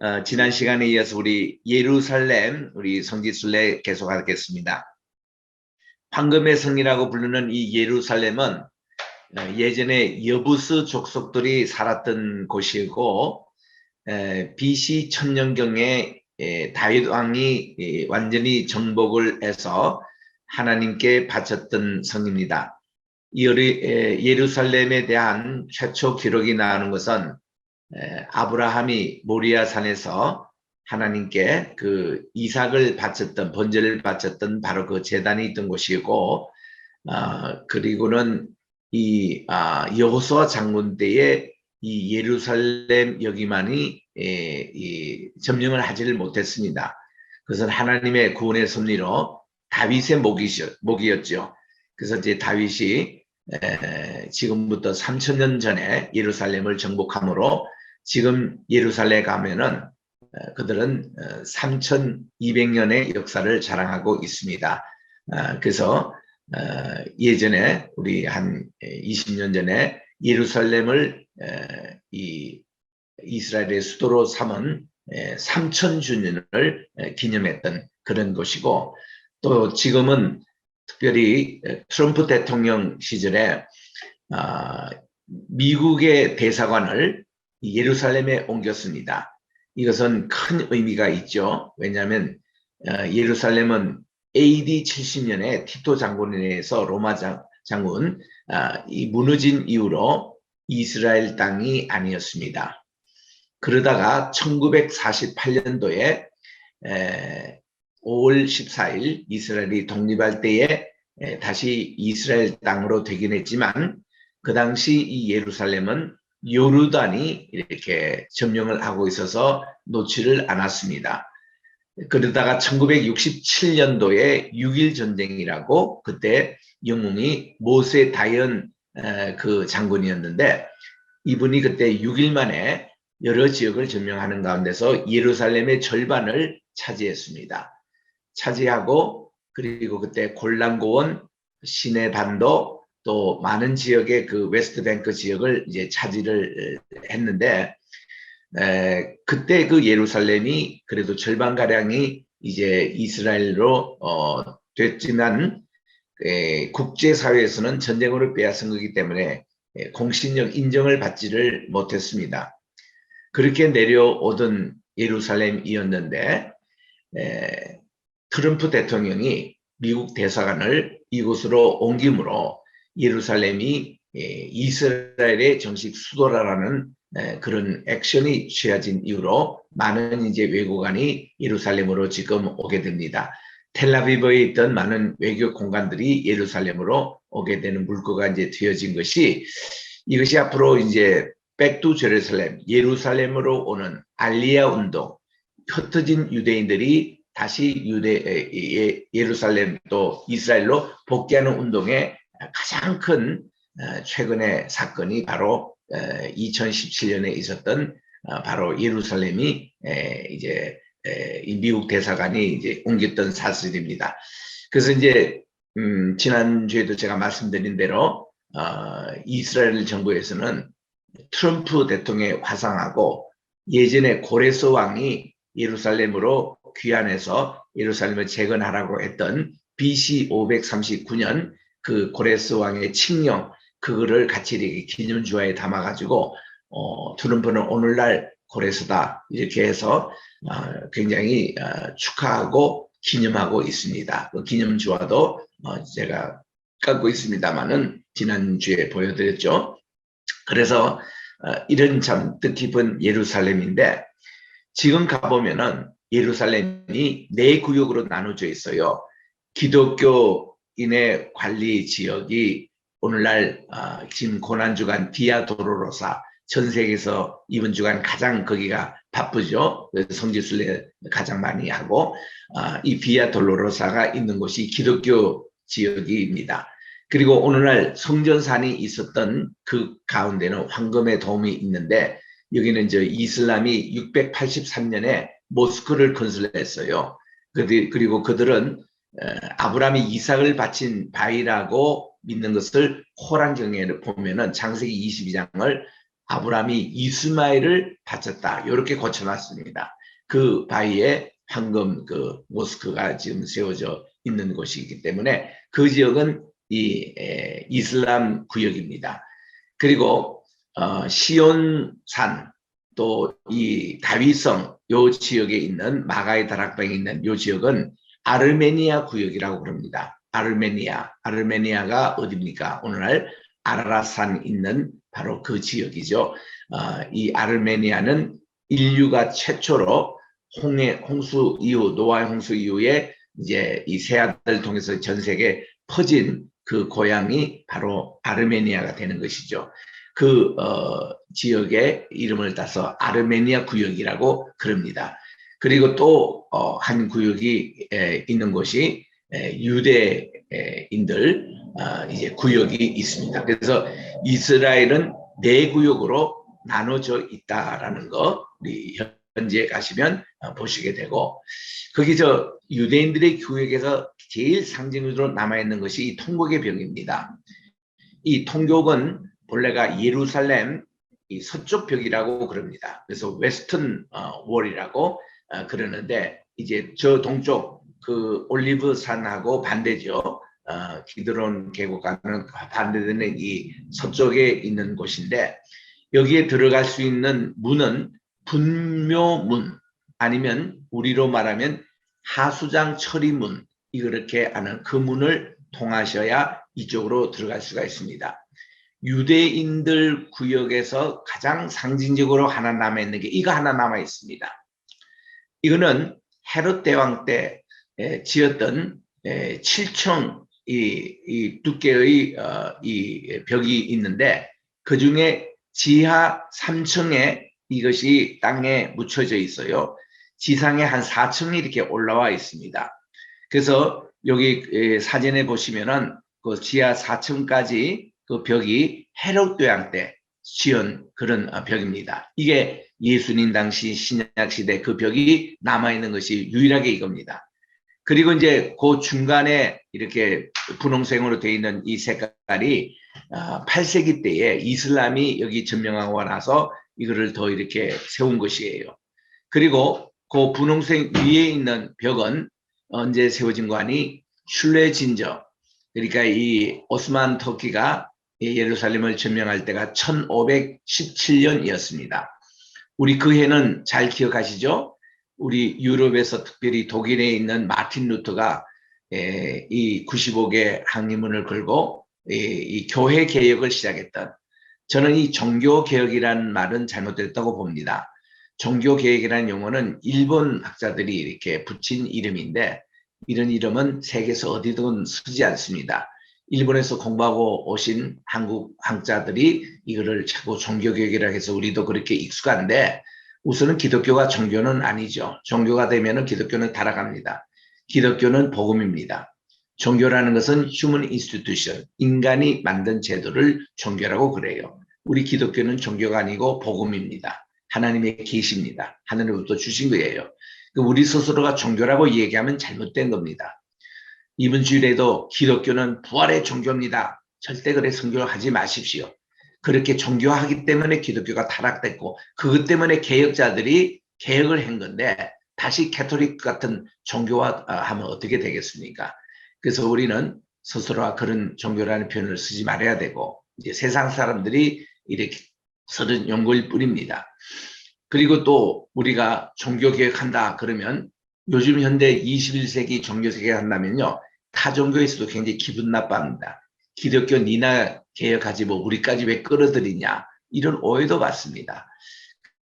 어, 지난 시간에 이어서 우리 예루살렘, 우리 성지순례 계속하겠습니다. 황금의 성이라고 부르는 이 예루살렘은 어, 예전에 여부스 족속들이 살았던 곳이고 에, BC 천년경에 에, 다윗 왕이 에, 완전히 정복을 해서 하나님께 바쳤던 성입니다. 예루살렘에 대한 최초 기록이 나오는 것은 에, 아브라함이 모리아 산에서 하나님께 그 이삭을 바쳤던 번제를 바쳤던 바로 그 제단이 있던 곳이고 어, 그리고는 이 아, 여호수아 장군 때에 이 예루살렘 여기만이 에, 이 점령을 하지를 못했습니다. 그것은 하나님의 구원의 섭리로 다윗의 목이었죠. 그래서 이제 다윗이 에, 지금부터 3천년 전에 예루살렘을 정복함으로 지금 예루살렘 가면은 어, 그들은 3,200년의 역사를 자랑하고 있습니다. 어, 그래서 어, 예전에 우리 한 20년 전에 예루살렘을 에, 이 이스라엘의 수도로 삼은 3천 주년을 기념했던 그런 곳이고 또 지금은 특별히 에, 트럼프 대통령 시절에 아, 미국의 대사관을 예루살렘에 옮겼습니다. 이것은 큰 의미가 있죠. 왜냐하면 어, 예루살렘은 AD 70년에 티토 장군에 의해서 로마 장, 장군 아, 이 무너진 이후로 이스라엘 땅이 아니었습니다. 그러다가 1948년도에 5월 14일 이스라엘이 독립할 때에 에, 다시 이스라엘 땅으로 되긴 했지만 그 당시 이 예루살렘은 요르단이 이렇게 점령을 하고 있어서 놓지를 않았습니다. 그러다가 1967년도에 6.1 전쟁이라고 그때 영웅이 모세 다연 에, 그 장군이었는데 이분이 그때 6일 만에 여러 지역을 점령하는 가운데서 예루살렘의 절반을 차지했습니다. 차지하고 그리고 그때 골란고원, 시내 반도 또 많은 지역의 그 웨스트뱅크 지역을 이제 차지를 했는데 에, 그때 그 예루살렘이 그래도 절반 가량이 이제 이스라엘로 어, 됐지만 에, 국제사회에서는 전쟁으로 빼앗은 거기 때문에 에, 공신력 인정을 받지를 못했습니다. 그렇게 내려오던 예루살렘이었는데 에, 트럼프 대통령이 미국 대사관을 이곳으로 옮김으로 예루살렘이 에, 이스라엘의 정식 수도라는 에, 그런 액션이 취해진 이후로 많은 이제 외교관이 예루살렘으로 지금 오게 됩니다. 텔라비브에 있던 많은 외교 공간들이 예루살렘으로 오게 되는 물꼬가 이제 되어진 것이 이것이 앞으로 이제 백두 제루살렘 예루살렘으로 오는 알리아 운동 흩어진 유대인들이 다시 유대 에, 예, 예루살렘 또 이스라엘로 복귀하는 운동의 가장 큰 어, 최근의 사건이 바로 2017년에 있었던 어, 바로 예루살렘이 에, 이제 미국 대사관이 이제 옮겼던 사실입니다. 그래서 이제 음, 지난주에도 제가 말씀드린 대로 어, 이스라엘 정부에서는 트럼프 대통령의 화상하고 예전에 고레스 왕이 예루살렘으로 귀환해서 예루살렘을 재건하라고 했던 BC 539년 그 고레스 왕의 칙령 그거를 같이 이렇게 기념주화에 담아가지고 어, 트럼프는 오늘날 고레스다 이렇게 해서 어, 굉장히 어, 축하하고 기념하고 있습니다. 그 기념주화도 어, 제가 갖고 있습니다만은 지난주에 보여드렸죠. 그래서 어, 이런 참 뜻깊은 예루살렘인데 지금 가보면은 예루살렘이 네 구역으로 나눠져 있어요. 기독교 인의 관리 지역이 오늘날 어, 지금 고난주간 디아 도로로사 전 세계에서 이번 주간 가장 거기가 바쁘죠. 성지순례 가장 많이 하고 어, 이 비아 돌로로사가 있는 곳이 기독교 지역입니다. 그리고 오늘날 성전산이 있었던 그 가운데는 황금의 도움이 있는데 여기는 저 이슬람이 683년에 모스크를 건설했어요. 그리고 그들은 아브라함이 이삭을 바친 바위라고 믿는 것을 호란경에 보면은 창세기 22장을 아브라함이 이스마엘을 바쳤다. 이렇게 고쳐놨습니다. 그 바위에 황금 그 모스크가 지금 세워져 있는 곳이기 때문에 그 지역은 이 에, 이슬람 구역입니다. 그리고 어, 시온산 또 이 다윗성 요 지역에 있는 마가의 다락방에 있는 요 지역은 아르메니아 구역이라고 그럽니다. 아르메니아, 아르메니아가 어디입니까? 오늘날 아라라산 있는 바로 그 지역이죠. 어, 이 아르메니아는 인류가 최초로 홍해 홍수 이후 노아의 홍수 이후에 이제 이 새아들 통해서 전 세계 퍼진 그 고향이 바로 아르메니아가 되는 것이죠. 그 어, 지역의 이름을 따서 아르메니아 구역이라고 그럽니다. 그리고 또 한 구역이 에, 있는 곳이 에, 유대인들 어, 이제 구역이 있습니다. 그래서 이스라엘은 네 구역으로 나눠져 있다라는 거 우리 현지에 가시면 어, 보시게 되고 거기 저 유대인들의 구역에서 제일 상징으로 남아 있는 것이 이 통곡의 벽입니다. 이 통곡은 본래가 예루살렘 이 서쪽 벽이라고 그럽니다. 그래서 웨스턴 어, 월이라고 어, 그러는데 이제 저 동쪽 그 올리브 산하고 반대죠. 어, 기드론 계곡과는 반대되는 이 서쪽에 있는 곳인데 여기에 들어갈 수 있는 문은 분묘문 아니면 우리로 말하면 하수장 처리문 이렇게 하는 그 문을 통하셔야 이쪽으로 들어갈 수가 있습니다. 유대인들 구역에서 가장 상징적으로 하나 남아 있는 게 이거 하나 남아 있습니다. 이거는 헤롯 대왕 때 에, 지었던 에, 7층 이, 이 두께의 어, 이 벽이 있는데 그 중에 지하 3층에 이것이 땅에 묻혀져 있어요. 지상에 한 4층이 이렇게 올라와 있습니다. 그래서 여기 에, 사진에 보시면은 그 지하 4층까지 그 벽이 헤롯 대왕 때 지은 그런 어, 벽입니다. 이게 예수님 당시 신약 시대 그 벽이 남아 있는 것이 유일하게 이겁니다. 그리고 이제 그 중간에 이렇게 분홍색으로 되어 있는 이 색깔이 8세기 때에 이슬람이 여기 점령하고 나서 이거를 더 이렇게 세운 것이에요. 그리고 그 분홍색 위에 있는 벽은 언제 세워진 거 아니? 슐레 진저. 그러니까 이 오스만 터키가 예루살렘을 점령할 때가 1517년이었습니다. 우리 그 해는 잘 기억하시죠? 우리 유럽에서 특별히 독일에 있는 마틴 루터가 이 95개 항리문을 걸고 이 교회 개혁을 시작했던 저는 이 종교 개혁이라는 말은 잘못됐다고 봅니다. 종교 개혁이라는 용어는 일본 학자들이 이렇게 붙인 이름인데 이런 이름은 세계에서 어디든 쓰지 않습니다. 일본에서 공부하고 오신 한국 학자들이 이거를 자꾸 종교개혁이라 해서 우리도 그렇게 익숙한데 우선은 기독교가 종교는 아니죠. 종교가 되면은 기독교는 타락합니다. 기독교는 복음입니다. 종교라는 것은 human institution, 인간이 만든 제도를 종교라고 그래요. 우리 기독교는 종교가 아니고 복음입니다. 하나님의 계시입니다. 하늘로부터 주신 거예요. 우리 스스로가 종교라고 얘기하면 잘못된 겁니다. 이번 주일에도 기독교는 부활의 종교입니다. 절대 그래 성교하지 마십시오. 그렇게 종교하기 때문에 기독교가 타락됐고 그것 때문에 개혁자들이 개혁을 한 건데 다시 캐톨릭 같은 종교화 하면 어떻게 되겠습니까? 그래서 우리는 스스로가 그런 종교라는 표현을 쓰지 말아야 되고 이제 세상 사람들이 이렇게 서른 연구일 뿐입니다. 그리고 또 우리가 종교 개혁한다 그러면 요즘 현대 21세기 종교 개혁한다면요 타종교에서도 굉장히 기분 나빠합니다. 기독교 니나 개혁하지 뭐 우리까지 왜 끌어들이냐 이런 오해도 받습니다.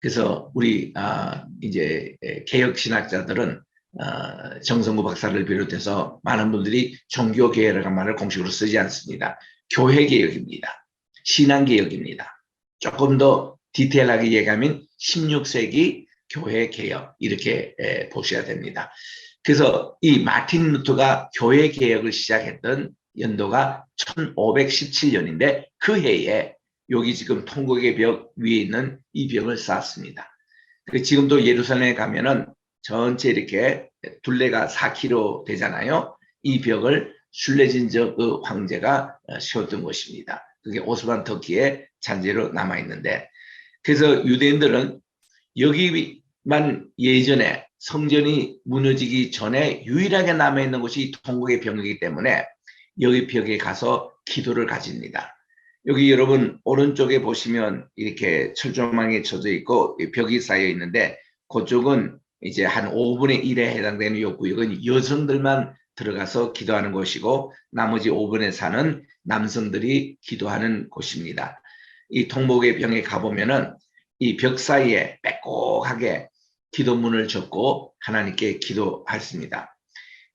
그래서 우리 아, 이제 개혁 신학자들은 어, 정성구 박사를 비롯해서 많은 분들이 종교 개혁이라는 말을 공식으로 쓰지 않습니다. 교회 개혁입니다. 신앙 개혁입니다. 조금 더 디테일하게 얘기하면 16세기 교회 개혁 이렇게 에, 보셔야 됩니다. 그래서 이 마틴 루터가 교회 개혁을 시작했던 연도가 1517년인데 그 해에 여기 지금 통곡의 벽 위에 있는 이 벽을 쌓았습니다. 그 지금도 예루살렘에 가면은 전체 이렇게 둘레가 4km 되잖아요. 이 벽을 슐레진저 그 황제가 세웠던 곳입니다. 그게 오스만 터키의 잔재로 남아 있는데 그래서 유대인들은 여기만 예전에 성전이 무너지기 전에 유일하게 남아있는 곳이 통곡의 병이기 때문에 여기 벽에 가서 기도를 가집니다. 여기 여러분 오른쪽에 보시면 이렇게 철조망이 쳐져 있고 이 벽이 쌓여 있는데 그쪽은 이제 한 5분의 1에 해당되는 요 구역은 여성들만 들어가서 기도하는 곳이고 나머지 5분의 4는 남성들이 기도하는 곳입니다. 이 통곡의 병에 가보면은 이 벽 사이에 빼곡하게 기도문을 적고 하나님께 기도했습니다.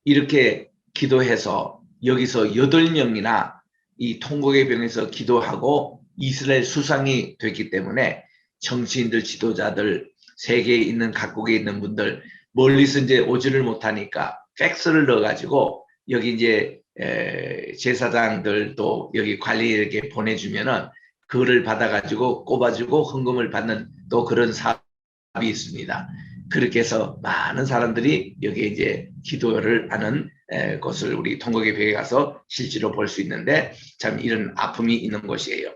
이렇게 기도해서 여기서 여덟 명이나 이 통곡의 병에서 기도하고 이스라엘 수상이 됐기 때문에 정치인들, 지도자들, 세계에 있는 각국에 있는 분들 멀리서 이제 오지를 못하니까 팩스를 넣어가지고 여기 이제 에, 제사장들 또 여기 관리에게 보내주면은 그거를 받아가지고 꼽아주고 헌금을 받는 또 그런 사업이 있습니다. 그렇게 해서 많은 사람들이 여기에 이제 기도를 하는 에, 것을 우리 통곡의 벽에 가서 실제로 볼 수 있는데 참 이런 아픔이 있는 곳이에요.